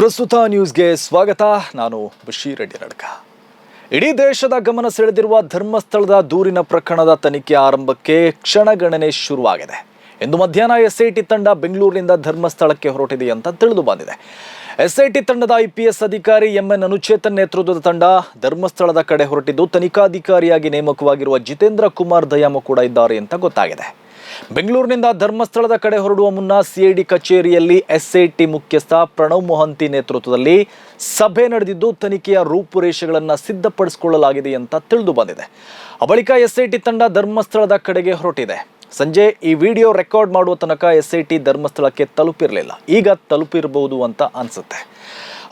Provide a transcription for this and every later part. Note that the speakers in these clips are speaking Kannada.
ಪ್ರಸ್ತುತ ನ್ಯೂಸ್ಗೆ ಸ್ವಾಗತ, ನಾನು ಬಶೀರ್ ರೆಡ್ಡಿ ನಡ್ಕ ಇಡೀ ದೇಶದ ಗಮನ ಸೆಳೆದಿರುವ ಧರ್ಮಸ್ಥಳದ ದೂರಿನ ಪ್ರಕರಣದ ತನಿಖೆ ಆರಂಭಕ್ಕೆ ಕ್ಷಣಗಣನೆ ಶುರುವಾಗಿದೆ. ಇಂದು ಮಧ್ಯಾಹ್ನ ಎಸ್ಐಟಿ ತಂಡ ಬೆಂಗಳೂರಿನಿಂದ ಧರ್ಮಸ್ಥಳಕ್ಕೆ ಹೊರಟಿದೆ ಅಂತ ತಿಳಿದು ಬಂದಿದೆ. ಎಸ್ಐಟಿ ತಂಡದ ಐಪಿಎಸ್ ಅಧಿಕಾರಿ ಎಂಎನ್ ಅನುಚೇತನ್ ನೇತೃತ್ವದ ತಂಡ ಧರ್ಮಸ್ಥಳದ ಕಡೆ ಹೊರಟಿದ್ದು ತನಿಖಾಧಿಕಾರಿಯಾಗಿ ನೇಮಕವಾಗಿರುವ ಜಿತೇಂದ್ರ ಕುಮಾರ್ ದಯಾಮ ಕೂಡ ಇದ್ದಾರೆ ಅಂತ ಗೊತ್ತಾಗಿದೆ. ಬೆಂಗಳೂರಿನಿಂದ ಧರ್ಮಸ್ಥಳದ ಕಡೆ ಹೊರಡುವ ಮುನ್ನ ಸಿಐಡಿ ಕಚೇರಿಯಲ್ಲಿ ಎಸ್ಐಟಿ ಮುಖ್ಯಸ್ಥ ಪ್ರಣವ್ ಮೊಹಂತಿ ನೇತೃತ್ವದಲ್ಲಿ ಸಭೆ ನಡೆದಿದ್ದು ತನಿಖೆಯ ರೂಪುರೇಷೆಗಳನ್ನು ಸಿದ್ಧಪಡಿಸಿಕೊಳ್ಳಲಾಗಿದೆ ಅಂತ ತಿಳಿದು ಬಂದಿದೆ. ಬಳಿಕ ಎಸ್ಐಟಿ ತಂಡ ಧರ್ಮಸ್ಥಳದ ಕಡೆಗೆ ಹೊರಟಿದೆ. ಸಂಜೆ ಈ ವಿಡಿಯೋ ರೆಕಾರ್ಡ್ ಮಾಡುವ ತನಕ ಎಸ್ಐಟಿ ಧರ್ಮಸ್ಥಳಕ್ಕೆ ತಲುಪಿರಲಿಲ್ಲ. ಈಗ ತಲುಪಿರಬಹುದು ಅಂತ ಅನಿಸುತ್ತೆ.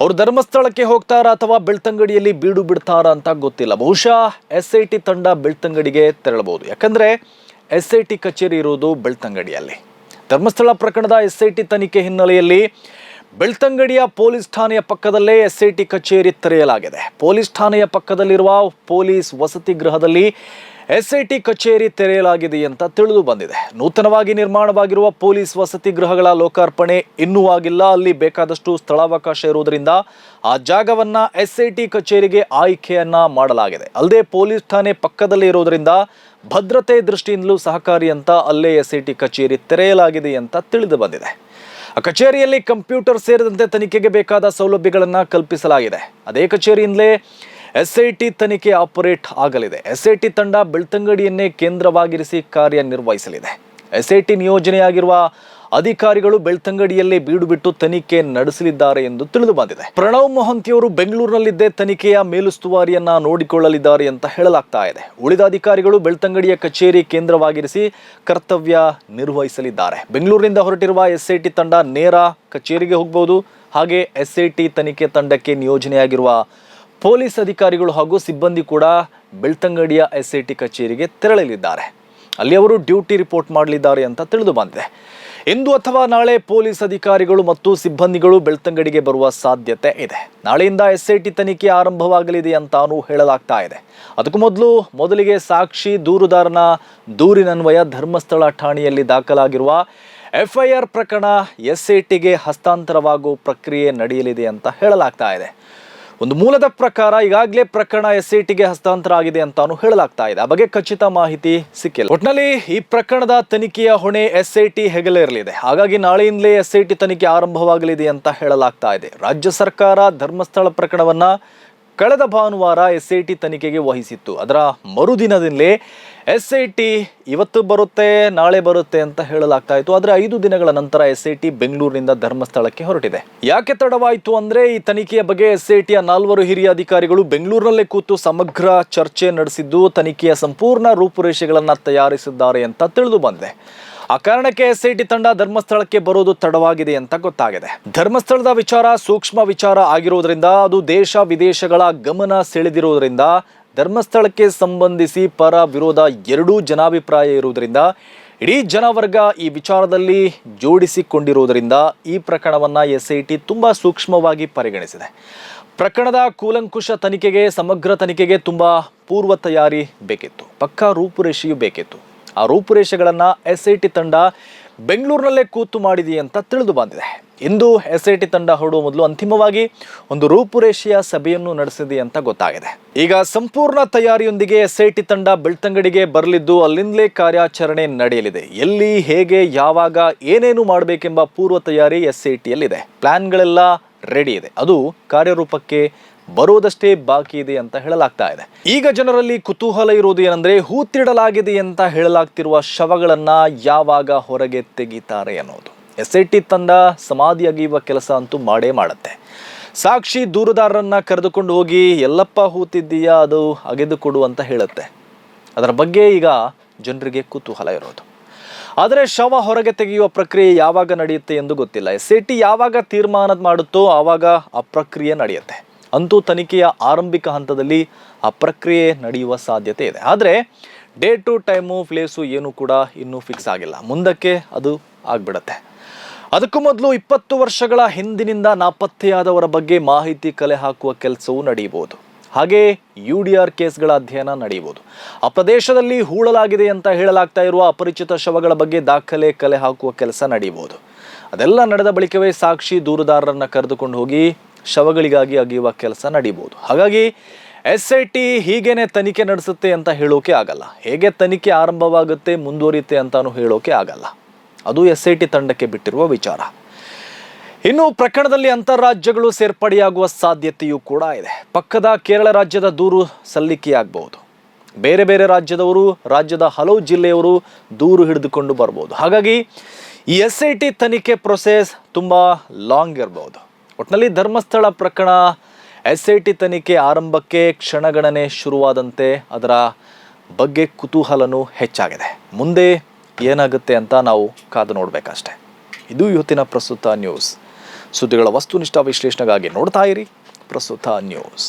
ಅವರು ಧರ್ಮಸ್ಥಳಕ್ಕೆ ಹೋಗ್ತಾರಾ ಅಥವಾ ಬೆಳ್ತಂಗಡಿಯಲ್ಲಿ ಬೀಡು ಬಿಡ್ತಾರಾ ಅಂತ ಗೊತ್ತಿಲ್ಲ. ಬಹುಶಃ ಎಸ್ ತಂಡ ಬೆಳ್ತಂಗಡಿಗೆ ತೆರಳಬಹುದು. ಯಾಕಂದ್ರೆ ಎಸ್ ಐ ಟಿ ಕಚೇರಿ ಇರುವುದು ಬೆಳ್ತಂಗಡಿಯಲ್ಲಿ. ಧರ್ಮಸ್ಥಳ ಪ್ರಕರಣದ ಎಸ್ ಐ ಟಿ ತನಿಖೆ ಹಿನ್ನೆಲೆಯಲ್ಲಿ ಬೆಳ್ತಂಗಡಿಯ ಪೊಲೀಸ್ ಠಾಣೆಯ ಪಕ್ಕದಲ್ಲೇ ಎಸ್ ಐ ಟಿ ಕಚೇರಿ ತೆರೆಯಲಾಗಿದೆ. ಪೊಲೀಸ್ ಠಾಣೆಯ ಪಕ್ಕದಲ್ಲಿರುವ ಪೊಲೀಸ್ ವಸತಿ ಗೃಹದಲ್ಲಿ ಎಸ್ ಐ ಟಿ ಕಚೇರಿ ತೆರೆಯಲಾಗಿದೆ ಅಂತ ತಿಳಿದು ಬಂದಿದೆ. ನೂತನವಾಗಿ ನಿರ್ಮಾಣವಾಗಿರುವ ಪೊಲೀಸ್ ವಸತಿ ಗೃಹಗಳ ಲೋಕಾರ್ಪಣೆ ಇನ್ನೂ ಆಗಿಲ್ಲ. ಅಲ್ಲಿ ಬೇಕಾದಷ್ಟು ಸ್ಥಳಾವಕಾಶ ಇರುವುದರಿಂದ ಆ ಜಾಗವನ್ನ ಎಸ್ಐಟಿ ಕಚೇರಿಗೆ ಆಯ್ಕೆಯನ್ನ ಮಾಡಲಾಗಿದೆ. ಅಲ್ಲದೆ ಪೊಲೀಸ್ ಠಾಣೆ ಪಕ್ಕದಲ್ಲಿ ಇರುವುದರಿಂದ ಭದ್ರತೆ ದೃಷ್ಟಿಯಿಂದಲೂ ಸಹಕಾರಿ ಅಂತ ಅಲ್ಲೇ ಎಸ್ಐಟಿ ಕಚೇರಿ ತೆರೆಯಲಾಗಿದೆ ಅಂತ ತಿಳಿದು ಬಂದಿದೆ. ಕಚೇರಿಯಲ್ಲಿ ಕಂಪ್ಯೂಟರ್ ಸೇರಿದಂತೆ ತನಿಖೆಗೆ ಬೇಕಾದ ಸೌಲಭ್ಯಗಳನ್ನು ಕಲ್ಪಿಸಲಾಗಿದೆ. ಅದೇ ಕಚೇರಿಯಿಂದಲೇ ಎಸ್ ಐ ಟಿ ತನಿಖೆ ಆಪರೇಟ್ ಆಗಲಿದೆ. ಎಸ್ ಐ ಟಿ ತಂಡ ಬೆಳ್ತಂಗಡಿಯನ್ನೇ ಕೇಂದ್ರವಾಗಿರಿಸಿ ಕಾರ್ಯನಿರ್ವಹಿಸಲಿದೆ. ಎಸ್ ಐ ಟಿ ನಿಯೋಜನೆಯಾಗಿರುವ ಅಧಿಕಾರಿಗಳು ಬೆಳ್ತಂಗಡಿಯಲ್ಲೇ ಬೀಡು ಬಿಟ್ಟು ತನಿಖೆ ನಡೆಸಲಿದ್ದಾರೆ ಎಂದು ತಿಳಿದು ಬಂದಿದೆ. ಪ್ರಣವ್ ಮೊಹಂತಿಯವರು ಬೆಂಗಳೂರಿನಲ್ಲಿದ್ದೇ ತನಿಖೆಯ ಮೇಲುಸ್ತುವಾರಿಯನ್ನ ನೋಡಿಕೊಳ್ಳಲಿದ್ದಾರೆ ಅಂತ ಹೇಳಲಾಗ್ತಾ ಇದೆ. ಉಳಿದ ಅಧಿಕಾರಿಗಳು ಬೆಳ್ತಂಗಡಿಯ ಕಚೇರಿ ಕೇಂದ್ರವಾಗಿರಿಸಿ ಕರ್ತವ್ಯ ನಿರ್ವಹಿಸಲಿದ್ದಾರೆ. ಬೆಂಗಳೂರಿನಿಂದ ಹೊರಟಿರುವ ಎಸ್ ಐ ಟಿ ತಂಡ ನೇರ ಕಚೇರಿಗೆ ಹೋಗಬಹುದು ಹಾಗೆ ಎಸ್ ಐ ಟಿ ತನಿಖೆ ತಂಡಕ್ಕೆ ನಿಯೋಜನೆಯಾಗಿರುವ ಪೊಲೀಸ್ ಅಧಿಕಾರಿಗಳು ಹಾಗೂ ಸಿಬ್ಬಂದಿ ಕೂಡ ಬೆಳ್ತಂಗಡಿಯ ಎಸ್ ಐ ಟಿ ಕಚೇರಿಗೆ ತೆರಳಲಿದ್ದಾರೆ. ಅಲ್ಲಿ ಅವರು ಡ್ಯೂಟಿ ರಿಪೋರ್ಟ್ ಮಾಡಲಿದ್ದಾರೆ ಅಂತ ತಿಳಿದು ಬಂದಿದೆ. ಇಂದು ಅಥವಾ ನಾಳೆ ಪೊಲೀಸ್ ಅಧಿಕಾರಿಗಳು ಮತ್ತು ಸಿಬ್ಬಂದಿಗಳು ಬೆಳ್ತಂಗಡಿಗೆ ಬರುವ ಸಾಧ್ಯತೆ ಇದೆ. ನಾಳೆಯಿಂದ ಎಸ್ ಐ ಟಿ ತನಿಖೆ ಆರಂಭವಾಗಲಿದೆ ಅಂತಾನೂ ಹೇಳಲಾಗ್ತಾ ಇದೆ. ಅದಕ್ಕೂ ಮೊದಲು ಮೊದಲಿಗೆ ಸಾಕ್ಷಿ ದೂರುದಾರನ ದೂರಿನನ್ವಯ ಧರ್ಮಸ್ಥಳ ಠಾಣೆಯಲ್ಲಿ ದಾಖಲಾಗಿರುವ ಎಫ್ಐಆರ್ ಪ್ರಕರಣ ಎಸ್ ಐ ಟಿಗೆ ಹಸ್ತಾಂತರವಾಗುವ ಪ್ರಕ್ರಿಯೆ ನಡೆಯಲಿದೆ ಅಂತ ಹೇಳಲಾಗ್ತಾ ಇದೆ. ಒಂದು ಮೂಲದ ಪ್ರಕಾರ ಈಗಾಗಲೇ ಪ್ರಕರಣ ಎಸ್ ಐ ಟಿಗೆ ಹಸ್ತಾಂತರ ಆಗಿದೆ ಅಂತಾನು ಹೇಳಲಾಗ್ತಾ ಇದೆ. ಆ ಬಗ್ಗೆ ಖಚಿತ ಮಾಹಿತಿ ಸಿಕ್ಕಿಲ್ಲ. ಒಟ್ನಲ್ಲಿ ಈ ಪ್ರಕರಣದ ತನಿಖೆಯ ಹೊಣೆ ಎಸ್ ಐ ಟಿ ಹೆಗಲೇರಲಿದೆ. ಹಾಗಾಗಿ ನಾಳೆಯಿಂದಲೇ ಎಸ್ ಐ ಟಿ ತನಿಖೆ ಆರಂಭವಾಗಲಿದೆ ಅಂತ ಹೇಳಲಾಗ್ತಾ ಇದೆ. ರಾಜ್ಯ ಸರ್ಕಾರ ಧರ್ಮಸ್ಥಳ ಪ್ರಕರಣವನ್ನ ಕಳೆದ ಭಾನುವಾರ ಎಸ್ ಐ ಟಿ ತನಿಖೆಗೆ ವಹಿಸಿತ್ತು. ಅದರ ಮರುದಿನದಿಂದಲೇ ಎಸ್ ಐ ಟಿ ಇವತ್ತು ಬರುತ್ತೆ, ನಾಳೆ ಬರುತ್ತೆ ಅಂತ ಹೇಳಲಾಗ್ತಾ ಇತ್ತು. ಆದರೆ ಐದು ದಿನಗಳ ನಂತರ ಎಸ್ ಐ ಟಿ ಬೆಂಗಳೂರಿನಿಂದ ಧರ್ಮಸ್ಥಳಕ್ಕೆ ಹೊರಟಿದೆ. ಯಾಕೆ ತಡವಾಯಿತು ಅಂದ್ರೆ ಈ ತನಿಖೆಯ ಬಗ್ಗೆ ಎಸ್ ಐ ಟಿಯ ನಾಲ್ವರು ಹಿರಿಯ ಅಧಿಕಾರಿಗಳು ಬೆಂಗಳೂರಿನಲ್ಲೇ ಕೂತು ಸಮಗ್ರ ಚರ್ಚೆ ನಡೆಸಿದ್ದು, ತನಿಖೆಯ ಸಂಪೂರ್ಣ ರೂಪುರೇಷೆಗಳನ್ನು ತಯಾರಿಸಿದ್ದಾರೆ ಅಂತ ತಿಳಿದು ಬಂದಿದೆ. ಆ ಕಾರಣಕ್ಕೆ ಎಸ್ಐಟಿ ತಂಡ ಧರ್ಮಸ್ಥಳಕ್ಕೆ ಬರೋದು ತಡವಾಗಿದೆ ಅಂತ ಗೊತ್ತಾಗಿದೆ. ಧರ್ಮಸ್ಥಳದ ವಿಚಾರ ಸೂಕ್ಷ್ಮ ವಿಚಾರ ಆಗಿರುವುದರಿಂದ ಅದು ದೇಶ ವಿದೇಶಗಳ ಗಮನ ಸೆಳೆದಿರುವುದರಿಂದ ಧರ್ಮಸ್ಥಳಕ್ಕೆ ಸಂಬಂಧಿಸಿ ಪರ ವಿರೋಧ ಎರಡೂ ಜನಾಭಿಪ್ರಾಯ ಇರುವುದರಿಂದ ಇಡೀ ಜನವರ್ಗ ಈ ವಿಚಾರದಲ್ಲಿ ಜೋಡಿಸಿಕೊಂಡಿರುವುದರಿಂದ ಈ ಪ್ರಕರಣವನ್ನು ಎಸ್ ಐ ತುಂಬ ಸೂಕ್ಷ್ಮವಾಗಿ ಪರಿಗಣಿಸಿದೆ. ಪ್ರಕರಣದ ಕೂಲಂಕುಷ ತನಿಖೆಗೆ, ಸಮಗ್ರ ತನಿಖೆಗೆ ತುಂಬ ಪೂರ್ವ ತಯಾರಿ ಬೇಕಿತ್ತು. ಪಕ್ಕಾ ರೂಪುರೇಷೆಯೂ ಬೇಕಿತ್ತು. ಆ ರೂಪುರೇಷೆಗಳನ್ನು ಎಸ್ ಐ ಟಿ ತಂಡ ಬೆಂಗಳೂರಿನಲ್ಲೇ ಕೂತು ಮಾಡಿದೆ ಅಂತ ತಿಳಿದು ಬಂದಿದೆ. ಇಂದು ಎಸ್ ಐ ಟಿ ತಂಡ ಹೊರಡುವ ಮೊದಲು ಅಂತಿಮವಾಗಿ ಒಂದು ರೂಪುರೇಷೆಯ ಸಭೆಯನ್ನು ನಡೆಸಿದೆ ಅಂತ ಗೊತ್ತಾಗಿದೆ. ಈಗ ಸಂಪೂರ್ಣ ತಯಾರಿಯೊಂದಿಗೆ ಎಸ್ ಐ ಟಿ ತಂಡ ಬೆಳ್ತಂಗಡಿಗೆ ಬರಲಿದ್ದು ಅಲ್ಲಿಂದಲೇ ಕಾರ್ಯಾಚರಣೆ ನಡೆಯಲಿದೆ. ಎಲ್ಲಿ, ಹೇಗೆ, ಯಾವಾಗ, ಏನೇನು ಮಾಡಬೇಕೆಂಬ ಪೂರ್ವ ತಯಾರಿ ಎಸ್ ಐ ಟಿಯಲ್ಲಿದೆ ಪ್ಲ್ಯಾನ್ಗಳೆಲ್ಲ ರೆಡಿ ಇದೆ. ಅದು ಕಾರ್ಯರೂಪಕ್ಕೆ ಬರೋದಷ್ಟೇ ಬಾಕಿ ಇದೆ ಅಂತ ಹೇಳಲಾಗ್ತಾ ಇದೆ. ಈಗ ಜನರಲ್ಲಿ ಕುತೂಹಲ ಇರುವುದು ಏನಂದ್ರೆ ಹೂತಿಡಲಾಗಿದೆ ಅಂತ ಹೇಳಲಾಗ್ತಿರುವ ಶವಗಳನ್ನ ಯಾವಾಗ ಹೊರಗೆ ತೆಗಿತಾರೆ ಅನ್ನೋದು. ಎಸ್ ಐ ಟಿ ತಂಡ ಸಮಾಧಿ ಅಗಿಯುವ ಕೆಲಸ ಅಂತೂ ಮಾಡೇ ಮಾಡುತ್ತೆ. ಸಾಕ್ಷಿ ದೂರುದಾರರನ್ನ ಕರೆದುಕೊಂಡು ಹೋಗಿ, ಎಲ್ಲಪ್ಪ ಹೂತಿದ್ದೀಯಾ? ಅದು ಅಗೆದುಕೊಡು ಅಂತ ಹೇಳುತ್ತೆ. ಅದರ ಬಗ್ಗೆ ಈಗ ಜನರಿಗೆ ಕುತೂಹಲ ಇರೋದು. ಆದರೆ ಶವ ಹೊರಗೆ ತೆಗೆಯುವ ಪ್ರಕ್ರಿಯೆ ಯಾವಾಗ ನಡೆಯುತ್ತೆ ಎಂದು ಗೊತ್ತಿಲ್ಲ. ಎಸ್ ಐ ಟಿ ಯಾವಾಗ ತೀರ್ಮಾನ ಮಾಡುತ್ತೋ ಆವಾಗ ಆ ಪ್ರಕ್ರಿಯೆ ನಡೆಯುತ್ತೆ. ಅಂತೂ ತನಿಖೆಯ ಆರಂಭಿಕ ಹಂತದಲ್ಲಿ ಆ ಪ್ರಕ್ರಿಯೆ ನಡೆಯುವ ಸಾಧ್ಯತೆ ಇದೆ. ಆದರೆ ಡೇ ಟು ಟೈಮು ಪ್ಲೇಸು ಏನು ಕೂಡ ಇನ್ನೂ ಫಿಕ್ಸ್ ಆಗಿಲ್ಲ. ಮುಂದಕ್ಕೆ ಅದು ಆಗ್ಬಿಡತ್ತೆ. ಅದಕ್ಕೂ ಮೊದಲು ಇಪ್ಪತ್ತು ವರ್ಷಗಳ ಹಿಂದಿನಿಂದ ನಾಪತ್ತೆಯಾದವರ ಬಗ್ಗೆ ಮಾಹಿತಿ ಕಲೆ ಹಾಕುವ ಕೆಲಸವೂ ನಡೆಯಬಹುದು. ಹಾಗೆ ಯು ಡಿ ಆರ್ ಕೇಸ್ಗಳ ಅಧ್ಯಯನ ನಡೆಯಬಹುದು. ಆ ಪ್ರದೇಶದಲ್ಲಿ ಹೂಳಲಾಗಿದೆ ಅಂತ ಹೇಳಲಾಗ್ತಾ ಇರುವ ಅಪರಿಚಿತ ಶವಗಳ ಬಗ್ಗೆ ದಾಖಲೆ ಕಲೆ ಹಾಕುವ ಕೆಲಸ ನಡೆಯಬಹುದು. ಅದೆಲ್ಲ ನಡೆದ ಬಳಿಕವೇ ಸಾಕ್ಷಿ ದೂರುದಾರರನ್ನು ಕರೆದುಕೊಂಡು ಹೋಗಿ ಶವಗಳಿಗಾಗಿ ಅಗೆಯುವ ಕೆಲಸ ನಡೀಬಹುದು ಹಾಗಾಗಿ ಎಸ್ ಐ ಟಿ ಹೀಗೇನೆ ತನಿಖೆ ನಡೆಸುತ್ತೆ ಅಂತ ಹೇಳೋಕೆ ಆಗಲ್ಲ. ಹೇಗೆ ತನಿಖೆ ಆರಂಭವಾಗುತ್ತೆ, ಮುಂದುವರಿಯುತ್ತೆ ಅಂತಾನು ಹೇಳೋಕೆ ಆಗಲ್ಲ. ಅದು ಎಸ್ ಐ ಟಿ ತಂಡಕ್ಕೆ ಬಿಟ್ಟಿರುವ ವಿಚಾರ. ಇನ್ನು ಪ್ರಕರಣದಲ್ಲಿ ಅಂತಾರಾಜ್ಯಗಳು ಸೇರ್ಪಡೆಯಾಗುವ ಸಾಧ್ಯತೆಯೂ ಕೂಡ ಇದೆ. ಪಕ್ಕದ ಕೇರಳ ರಾಜ್ಯದ ದೂರು ಸಲ್ಲಿಕೆಯಾಗಬಹುದು ಬೇರೆ ಬೇರೆ ರಾಜ್ಯದವರು, ರಾಜ್ಯದ ಹಲವು ಜಿಲ್ಲೆಯವರು ದೂರು ಹಿಡಿದುಕೊಂಡು ಬರ್ಬೋದು. ಹಾಗಾಗಿ ಈ ಎಸ್ ಐ ಟಿ ತನಿಖೆ ಪ್ರೊಸೆಸ್ ತುಂಬ ಲಾಂಗ್ ಇರಬಹುದು ಒಟ್ಟಿನಲ್ಲಿ ಧರ್ಮಸ್ಥಳ ಪ್ರಕರಣ ಎಸ್ ಐ ಟಿ ತನಿಖೆ ಆರಂಭಕ್ಕೆ ಕ್ಷಣಗಣನೆ ಶುರುವಾದಂತೆ ಅದರ ಬಗ್ಗೆ ಕುತೂಹಲನೂ ಹೆಚ್ಚಾಗಿದೆ. ಮುಂದೆ ಏನಾಗುತ್ತೆ ಅಂತ ನಾವು ಕಾದು ನೋಡಬೇಕಷ್ಟೆ. ಇದು ಇವತ್ತಿನ ಪ್ರಸ್ತುತ ನ್ಯೂಸ್. ಸುದ್ದಿಗಳ ವಸ್ತುನಿಷ್ಠ ವಿಶ್ಲೇಷಣೆಗಾಗಿ ನೋಡ್ತಾ ಇರಿ ಪ್ರಸ್ತುತ ನ್ಯೂಸ್.